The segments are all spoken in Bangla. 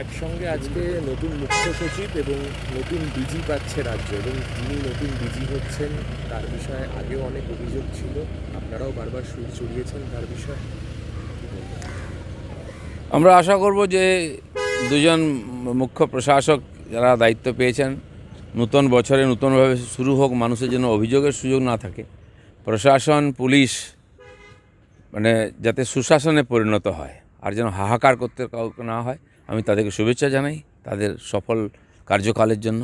একসঙ্গে আজকে নতুন মুখ্য সচিব এবং নতুন ডিজি পাচ্ছে রাজ্য এবং যিনি নতুন ডিজি হচ্ছেন, তার বিষয়ে আগেও অনেক অভিযোগ ছিল। আপনারাও বারবার সুর চড়িয়েছেন তার বিষয়ে। আমরা আশা করব যে দুজন মুখ্য প্রশাসক যারা দায়িত্ব পেয়েছেন, নতুন বছরে নতুনভাবে শুরু হোক, মানুষের জন্য অভিযোগের সুযোগ না থাকে। প্রশাসন, পুলিশ মানে যাতে সুশাসনে পরিণত হয়, আর যেন হাহাকার করতে কাউকে না হয়। আমি তাদেরকে শুভেচ্ছা জানাই তাদের সফল কার্যকালের জন্য।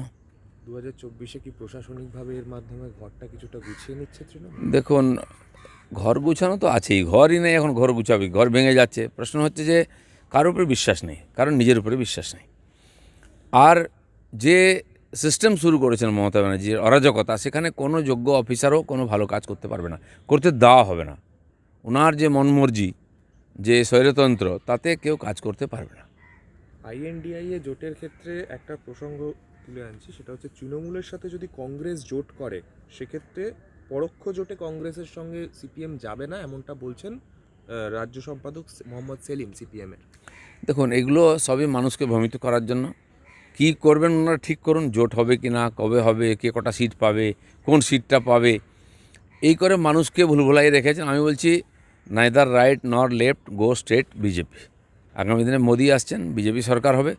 দু হাজার চব্বিশে কি প্রশাসনিকভাবে এর মাধ্যমে ঘরটা কিছুটা গুছিয়ে নিচ্ছে দেখুন ঘর গুছানো তো আছেই ঘরই নেই এখন ঘর গুছাবি ঘর ভেঙে যাচ্ছে। প্রশ্ন হচ্ছে যে কারোর উপরে বিশ্বাস নেই কারণ নিজের উপরে বিশ্বাস নেই। আর যে সিস্টেম শুরু করেছেন মমতা ব্যানার্জির অরাজকতা সেখানে কোনো যোগ্য অফিসারও কোনো ভালো কাজ করতে পারবে না করতে দেওয়া হবে না। ওনার যে মনমর্জি যে স্বৈরতন্ত্র তাতে কেউ কাজ করতে পারবে না। আইএনডিআই এ জোটের ক্ষেত্রে একটা প্রসঙ্গ তুলে আনছি, সেটা হচ্ছে তৃণমূলের সাথে যদি কংগ্রেস জোট করে, সেক্ষেত্রে পরোক্ষ জোটে কংগ্রেসের সঙ্গে সিপিএম যাবে না, এমনটা বলছেন রাজ্য সম্পাদক মোহাম্মদ সেলিম সিপিএমের দেখুন, এগুলো সবই মানুষকে ভ্রমিত করার জন্য। কি করবেন ওনারা ঠিক করুন, জোট হবে কি না, কবে হবে, কে কটা সিট পাবে, কোন সিটটা পাবে। এই করে মানুষকে ভুলভুলাই রেখেছেন। আমি বলছি neither right nor left go straight BJP আগামী দিনে মোদি আসছেন বিজেপি সরকার হবে।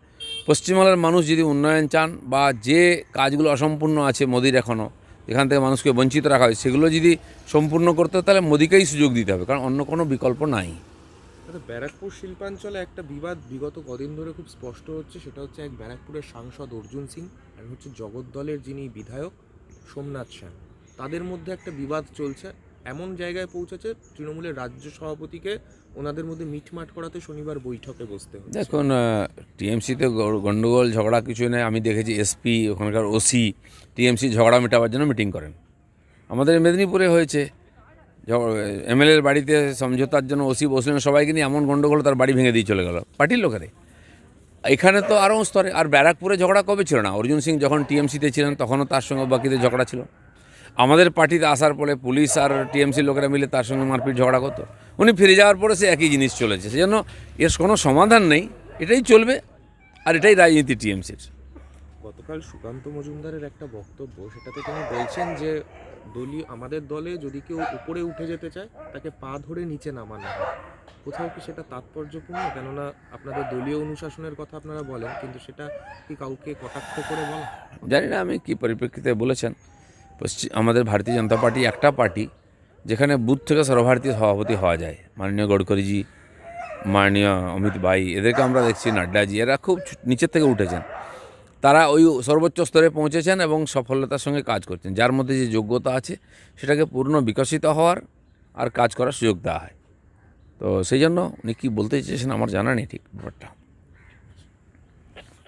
পশ্চিমবাংলার মানুষ যদি উন্নয়ন চান বা যে কাজগুলো অসম্পূর্ণ আছে মোদির এখনও যেখান থেকে মানুষকে বঞ্চিত রাখা হয় সেগুলো যদি সম্পূর্ণ করতে হয় তাহলে মোদিকেই সুযোগ দিতে হবে কারণ অন্য কোনো বিকল্প নাই। আচ্ছা, ব্যারাকপুর শিল্পাঞ্চলে একটা বিবাদ বিগত কদিন ধরে খুব স্পষ্ট হচ্ছে সেটা হচ্ছে এক ব্যারাকপুরের সাংসদ অর্জুন সিং আর হচ্ছে জগদ্দলের যিনি বিধায়ক সোমনাথ সেন। তাদের মধ্যে একটা বিবাদ চলছে এমন জায়গায় পৌঁছেছে তৃণমূলের রাজ্য সভাপতিকে ওনাদের মধ্যে মিটমাট করাতে শনিবার বৈঠকে বসতে হচ্ছে দেখুন টিএমসিতে গণ্ডগোল ঝগড়া কিছু নেই। আমি দেখেছি এসপি, ওখানকার ওসি, টিএমসি ঝগড়া মেটাবার জন্য মিটিং করেন। আমাদের মেদিনীপুরে হয়েছে। এমএলএর বাড়িতে সমঝোতার জন্য ওসি বসলেন, সবাইকে নিয়ে এমন গণ্ডগোল তার বাড়ি ভেঙে দিয়ে চলে গেল। পার্টির লোকেরে এখানে তো আরও স্তরে, আর ব্যারাকপুরে ঝগড়া কবে ছিল না? অর্জুন সিং যখন টিএমসিতে ছিলেন, তখনও তার সঙ্গে বাকিদের ঝগড়া ছিল। আমাদের পার্টিতে আসার পরে পুলিশ আর টিএমসি লোকেরা মিলে তার সঙ্গে মারপিট, ঝগড়া করতো। উনি ফিরে যাওয়ার পরে সে একই জিনিস চলেছে। সেজন্য এর কোনো সমাধান নেই। এটাই চলবে আর এটাই রাজনীতি টিএমসির। গতকাল সুকান্ত মজুমদারের একটা বক্তব্য সেটাতে তিনি বলছেন যে দলীয় আমাদের দলে যদি কেউ উপরে উঠে যেতে চায় তাকে পা ধরে নিচে নামানো হয়। কোথাও কি সেটা তাৎপর্যপূর্ণ? কেননা আপনাদের দলীয় অনুশাসনের কথা আপনারা বলেন কিন্তু সেটা কি কাউকে কটাক্ষ করে বলা? জানি না আমি কি পরিপ্রেক্ষিতে বলেছেন। পশ্চিম আমাদের ভারতীয় জনতা পার্টি একটা পার্টি যেখানে বুথ থেকে সর্বভারতীয় সভাপতি হওয়া যায়। মাননীয় গডকরিজি, মাননীয় অমিত ভাই, এদেরকে আমরা দেখছি, নাড্ডাজি, এরা খুব নিচের থেকে উঠেছেন। তারা ওই সর্বোচ্চ স্তরে পৌঁছেছেন এবং সফলতার সঙ্গে কাজ করছেন। যার মধ্যে যে যোগ্যতা আছে, সেটাকে পূর্ণ বিকশিত হওয়ার আর কাজ করার সুযোগ দেওয়া হয়। তো সেই জন্য উনি কী বলতে চেয়েছেন আমার জানা নেই ঠিক ব্যাপারটা।